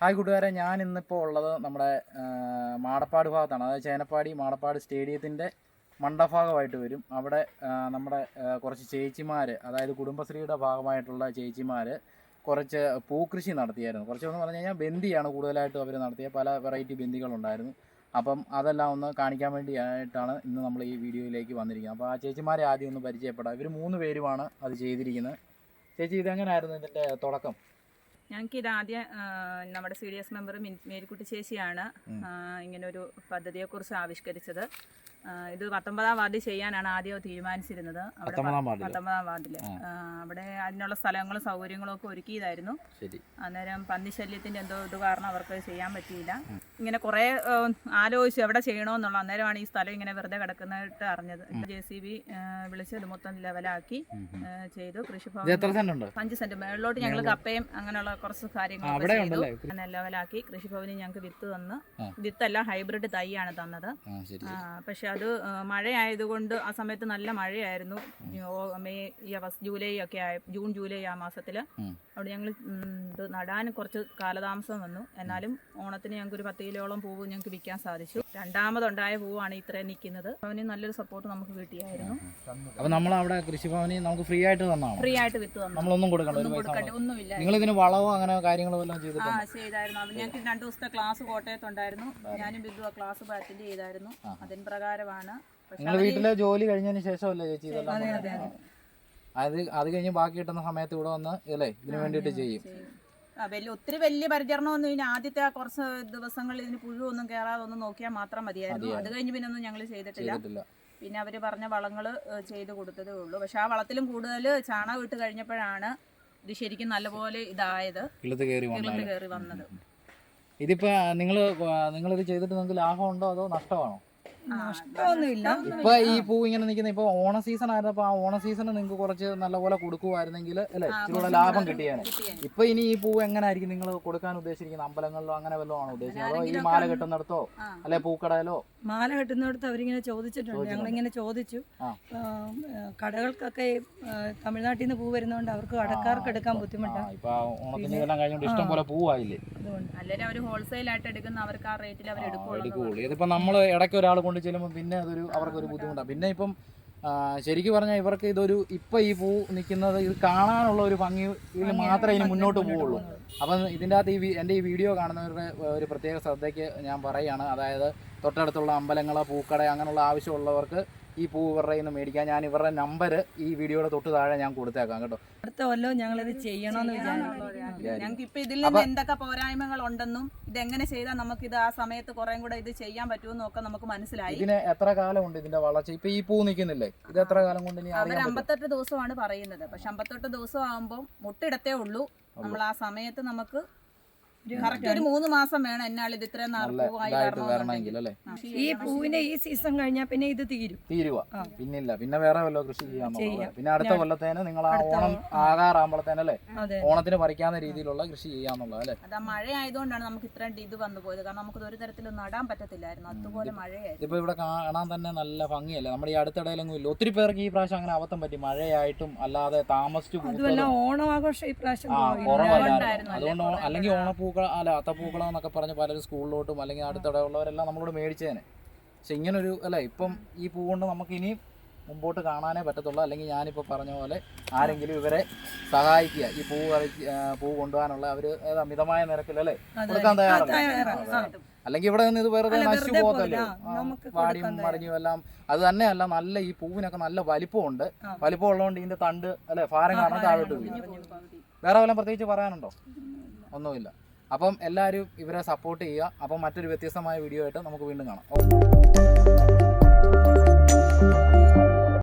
Hi കൂട്ടുകാരെ ഞാൻ ഇന്നിപ്പോൾ ഉള്ളത് നമ്മുടെ മാടപ്പാട് ഭാഗത്താണ്. അതായത് ചേനപ്പാടി മാടപ്പാട് സ്റ്റേഡിയത്തിന്റെ മണ്ടഭാഗമായിട്ട് വരും. അവിടെ നമ്മുടെ കുറച്ച് ചേച്ചിമാർ അതായത് കുടുംബശ്രീയുടെ ഭാഗമായിട്ടുള്ള ചേച്ചിമാർ കുറച്ച് പൂക്കൃഷി നടത്തിയായിരുന്നു. കുറച്ചെന്ന് പറഞ്ഞു കഴിഞ്ഞാൽ ബന്ദിയാണ് കൂടുതലായിട്ടും അവർ നടത്തിയ പല വെറൈറ്റി ബന്ദികളുണ്ടായിരുന്നു. അപ്പം അതെല്ലാം ഒന്ന് കാണിക്കാൻ വേണ്ടിയായിട്ടാണ് ഇന്ന് നമ്മൾ ഈ വീഡിയോയിലേക്ക് വന്നിരിക്കുന്നത്. അപ്പോൾ ആ ചേച്ചിമാരെ ആദ്യം ഒന്ന് പരിചയപ്പെടാം. ഇവർ മൂന്ന് പേരുമാണ് അത് ചെയ്തിരിക്കുന്നത്. ചേച്ചി ഇതെങ്ങനെയായിരുന്നു ഇതിന്റെ തുടക്കം? ഞങ്ങൾക്ക് ഇത് ആദ്യം നമ്മുടെ C D S member Marykutty ചേച്ചിയാണ് ഇങ്ങനൊരു പദ്ധതിയെക്കുറിച്ച് ആവിഷ്കരിച്ചത്. ഇത് പത്തൊമ്പതാം വാർഡിൽ ചെയ്യാനാണ് ആദ്യം തീരുമാനിച്ചിരുന്നത്. അവിടെ പത്തൊമ്പതാം വാർഡിൽ അവിടെ അതിനുള്ള സ്ഥലങ്ങളും സൗകര്യങ്ങളും ഒക്കെ ഒരുക്കിയതായിരുന്നു. അന്നേരം പന്നിശല്യത്തിന്റെ എന്തോ ഇത് കാരണം അവർക്ക് ചെയ്യാൻ പറ്റിയില്ല. ഇങ്ങനെ കുറേ ആലോചിച്ചു എവിടെ ചെയ്യണമെന്നുള്ള അന്നേരമാണ് ഈ സ്ഥലം ഇങ്ങനെ വെറുതെ കിടക്കുന്നതായിട്ട് അറിഞ്ഞത്. ജെ സി ബി വിളിച്ച് ഇത് മൊത്തം ലെവലാക്കി ചെയ്തു. കൃഷിഭവൻ അഞ്ച് സെന്റ്. മേളിലോട്ട് ഞങ്ങൾ കപ്പയും അങ്ങനെയുള്ള കുറച്ച് കാര്യങ്ങൾ ചെയ്തു? അങ്ങനെ ലെവലാക്കി. കൃഷിഭവനിൽ ഞങ്ങൾക്ക് വിത്ത് തന്ന്. വിത്തല്ല ഹൈബ്രിഡ് തൈയാണ് തന്നത്. പക്ഷെ അത് മഴയായതുകൊണ്ട് ആ സമയത്ത് നല്ല മഴയായിരുന്നു. മെയ് ജൂലൈ ഒക്കെ ആയ ജൂൺ ജൂലൈ ആ മാസത്തിൽ അവിടെ ഞങ്ങൾ ഇത് നടാൻ കുറച്ച് കാലതാമസം വന്നു. എന്നാലും ഓണത്തിന് ഞങ്ങൾക്ക് ഒരു പത്ത് കിലോളം പൂവ് ഞങ്ങൾക്ക് വിൽക്കാൻ സാധിച്ചു. രണ്ടാമതുണ്ടായ പൂവാണ് ഇത്രയും നിൽക്കുന്നത്. അവന് നല്ലൊരു സപ്പോർട്ട് നമുക്ക് കിട്ടിയായിരുന്നു. അപ്പൊ നമ്മൾ അവിടെ കൃഷിഭവനിൽ നമുക്ക് ഫ്രീ ആയിട്ട് തന്നാ ഫ്രീ ആയിട്ട് വിത്ത് തന്നു. നമ്മളൊന്നും കൊടുക്കണ്ട ഒന്നുമില്ല. നിങ്ങൾ ഇതിന് വളവോ അങ്ങനെ കാര്യങ്ങളോ എല്ലാം ആ ചെയ്തിട്ടുണ്ട് ചെയ്തായിരുന്നു. അവൻ ഞങ്ങൾക്ക് രണ്ടു ദിവസത്തെ ക്ലാസ് കോട്ടയത്തുണ്ടായിരുന്നു ഞാനും ബിന്ദു ആ ക്ലാസ് അറ്റൻഡ് ചെയ്തായിരുന്നു. അതിന് പ്രകാരമാണ്. നിങ്ങളുടെ നിങ്ങൾ വീട്ടിലെ ജോലി കഴിഞ്ഞതിന് ശേഷമല്ലേ ചേച്ചി ഇതെല്ലാം അത് അത് കഴിഞ്ഞ് ബാക്കി കിട്ടുന്ന സമയത്ത് ഇവിടെ വന്ന് അല്ലേ? ഇതിനു വേണ്ടിയിട്ട് ചെയ്യും. വലിയ ഒത്തിരി വലിയ പരിചരണമൊന്നും ഇനി ആദ്യത്തെ ആ കുറച്ച് ദിവസങ്ങളിൽ ഇതിന് പുഴുവൊന്നും കയറാതെ ഒന്ന് നോക്കിയാൽ മാത്രം മതിയായിരുന്നു. അത് കഴിഞ്ഞ് പിന്നെ ഒന്നും ഞങ്ങൾ ചെയ്തിട്ടില്ല. പിന്നെ അവർ പറഞ്ഞ വളങ്ങൾ ചെയ്ത് കൊടുത്തതേ ഉള്ളൂ. പക്ഷെ ആ വളത്തിലും കൂടുതൽ ചാണകം ഇട്ട് കഴിഞ്ഞപ്പോഴാണ് ഇത് ശരിക്കും നല്ലപോലെ ഇതായത്. കയറി വന്നത്. ഇതിപ്പോ നിങ്ങൾ നിങ്ങളിത് ചെയ്തിട്ട് നിങ്ങൾക്ക് ലാഭം ഉണ്ടോ അതോ നഷ്ടമാണോ? നഷ്ടമൊന്നുമില്ല. ഇപ്പൊ ഈ പൂ ഇങ്ങനെ നിൽക്കുന്ന ഇപ്പൊ ഓണ സീസൺ ആയിരുന്നപ്പോ ആ ഓണ സീസണ് നിങ്ങൾക്ക് കുറച്ച് നല്ല പോലെ കൊടുക്കുമായിരുന്നെങ്കിൽ അല്ലെ ഇച്ചിരൂടെ ലാഭം കിട്ടിയാണ് ഇപ്പൊ ഇനി ഈ പൂ എങ്ങനെയായിരിക്കും നിങ്ങൾ കൊടുക്കാൻ ഉദ്ദേശിക്കുന്നത്? അമ്പലങ്ങളിലോ അങ്ങനെ വല്ലതും ആണോ ഉദ്ദേശിക്കുന്നത്? അതോ ഈ മാല കെട്ടുന്നിടത്തോ. അല്ലെ പൂക്കടയിലോ? മാല കെട്ടുന്നിടത്ത് അവരിങ്ങനെ ചോദിച്ചിട്ടുണ്ട്. ഞങ്ങളിങ്ങനെ ചോദിച്ചു. കടകൾക്കൊക്കെ തമിഴ്നാട്ടിൽ നിന്ന് പൂ വരുന്നതുകൊണ്ട് അവർക്ക് കടക്കാർക്ക് എടുക്കാൻ ബുദ്ധിമുട്ടാണ് ഇപ്പൊ ഓണത്തിന് എല്ലാം ഇഷ്ടം പോലെ പൂവായില്ലേ? അല്ലെങ്കിൽ അവർ ഹോൾസെയിൽ ആയിട്ട് എടുക്കുന്ന അവർക്ക് ആ റേറ്റിൽ അവർ എടുക്കുള്ളൂ. ഇതിപ്പോ നമ്മൾ ഇടയ്ക്ക് ഒരാൾ കൊണ്ട് ചെല്ലുമ്പോൾ പിന്നെ അതൊരു അവർക്കൊരു ബുദ്ധിമുട്ടാണ് പിന്നെ ഇപ്പം ശരിക്കും പറഞ്ഞാൽ ഇവർക്ക് ഇതൊരു ഇപ്പം ഈ പൂ നിൽക്കുന്നത് ഇത് കാണാനുള്ള ഒരു ഭംഗിയിൽ മാത്രമേ ഇനി മുന്നോട്ട് പോവുള്ളൂ. അപ്പം ഇതിന്റെ അകത്ത് ഈ എന്റെ ഈ വീഡിയോ കാണുന്നവരുടെ ഒരു പ്രത്യേക ശ്രദ്ധയ്ക്ക് ഞാൻ പറയുകയാണ്. അതായത് തൊട്ടടുത്തുള്ള അമ്പലങ്ങൾ പൂക്കട അങ്ങനെയുള്ള ആവശ്യമുള്ളവർക്ക് ഈ പൂ ഇവരുടെ നിന്ന് മേടിക്കാൻ ഞാൻ ഇവരുടെ നമ്പർ ഈ വീഡിയോയുടെ തൊട്ട് താഴെ ഞാൻ കൊടുത്തേക്കാം കേട്ടോ. അടുത്ത കൊല്ലം ഞങ്ങൾ ഇത് ചെയ്യണമെന്ന് ഞങ്ങൾക്ക് ഇപ്പൊ ഇതിൽ നിന്ന് എന്തൊക്കെ പോരായ്മകൾ ഉണ്ടെന്നും ഇത് എങ്ങനെ ചെയ്താൽ നമുക്ക് ഇത് ആ സമയത്ത് കുറേ കൂടെ ഇത് ചെയ്യാൻ പറ്റുമെന്നും ഒക്കെ നമുക്ക് മനസ്സിലായി. ഇതിന് എത്ര കാലമുണ്ട് ഇതിന്റെ വളർച്ച? ഇപ്പൊ ഈ പൂ നിൽക്കുന്നില്ലേ? ഇത് എത്ര കാലം കൊണ്ട് ഇനി അവർ അമ്പത്തെട്ട് ദിവസമാണ് പറയുന്നത്. പക്ഷെ അമ്പത്തെട്ട് ദിവസം ആകുമ്പോൾ മുട്ടിടത്തേ ഉള്ളൂ. നമ്മൾ ആ സമയത്ത് നമുക്ക് കറക്റ്റ് ഒരു മൂന്ന് മാസം വേണം എന്നാൽ ഇത് ഇത്രയും നല്ല നാർപ്പൂവായി ഇതായിട്ട് വരണമെങ്കിൽ അല്ലേ? ഈ പൂവിന്റെ ഈ സീസൺ കഴിഞ്ഞാൽ പിന്നെ ഇത് തീരും. തീരുവ. പിന്നില്ല. പിന്നെ വേറെ വല്ല കൃഷി ചെയ്യാൻ പിന്നെ അടുത്ത കൊല്ലത്തേന് നിങ്ങൾ ആ ഓണം ആകാറാകുമ്പോഴത്തേനല്ലേ ഓണത്തിന് പറിക്കാവുന്ന രീതിയിലുള്ള കൃഷി ചെയ്യാന്നുള്ളത് അല്ലേ? അതാ മഴ ആയതുകൊണ്ടാണ് നമുക്ക് ഇത്രയും ഇത് വന്നു പോയത്. കാരണം നമുക്ക് ഒരു തരത്തിലും നടാൻ പറ്റത്തില്ലായിരുന്നു. അതുപോലെ മഴയായിരുന്നു. ഇപ്പൊ ഇവിടെ കാണാൻ തന്നെ നല്ല ഭംഗിയല്ലേ? നമ്മുടെ ഈ അടുത്തിടയിലൊന്നും ഇല്ല. ഒത്തിരി പേർക്ക് ഈ പ്രാവശ്യം അങ്ങനെ അബദ്ധം പറ്റി. മഴയായിട്ടും അല്ലാതെ താമസിച്ചു ഓണം ആഘോഷം ഈ പ്രാവശ്യം. കുറവല്ലായിരുന്നു. അതുകൊണ്ട് അല്ലെങ്കിൽ അല്ലെങ്കിൽ ഓണപ്പൂക്കൾ അല്ല അത്തപ്പൂക്കളം എന്നൊക്കെ പറഞ്ഞ് പലരും സ്കൂളിലോട്ടും അല്ലെങ്കിൽ അടുത്തിടെയുള്ളവരെല്ലാം നമ്മളോട് മേടിച്ചേനെ. പക്ഷെ ഇങ്ങനൊരു അല്ല ഇപ്പം ഈ പൂ കൊണ്ട് നമുക്ക് ഇനിയും മുമ്പോട്ട് കാണാനേ പറ്റത്തുള്ളൂ. അല്ലെങ്കിൽ ഞാനിപ്പോൾ പറഞ്ഞ പോലെ ആരെങ്കിലും ഇവരെ സഹായിക്കുക ഈ പൂ ആ, പൂ കൊണ്ടുപോകാനുള്ള അവർ മിതമായ നിരക്കിൽ അല്ലേ? കൊടുക്കാൻ തയ്യാറാണ്. അല്ലെങ്കിൽ ഇവിടെ നിന്ന് ഇത് വെറുതെ നശിച്ചു പോകത്തല്ലേ? വാടിയും മറിഞ്ഞും എല്ലാം. അത് തന്നെയല്ല നല്ല ഈ പൂവിനൊക്കെ നല്ല വലിപ്പമുണ്ട്. ഉണ്ട് വലിപ്പം ഉള്ളതുകൊണ്ട് ഇതിന്റെ തണ്ട് അല്ലെ ഭാരം കാരണം താഴോട്ട് വീഴും. വേറെ വല്ലതും പ്രത്യേകിച്ച് പറയാനുണ്ടോ? ഒന്നുമില്ല. അപ്പം എല്ലാവരും ഇവരെ സപ്പോർട്ട് ചെയ്യുക. അപ്പം മറ്റൊരു വ്യത്യസ്തമായ വീഡിയോ ആയിട്ട് നമുക്ക് വീണ്ടും കാണാം.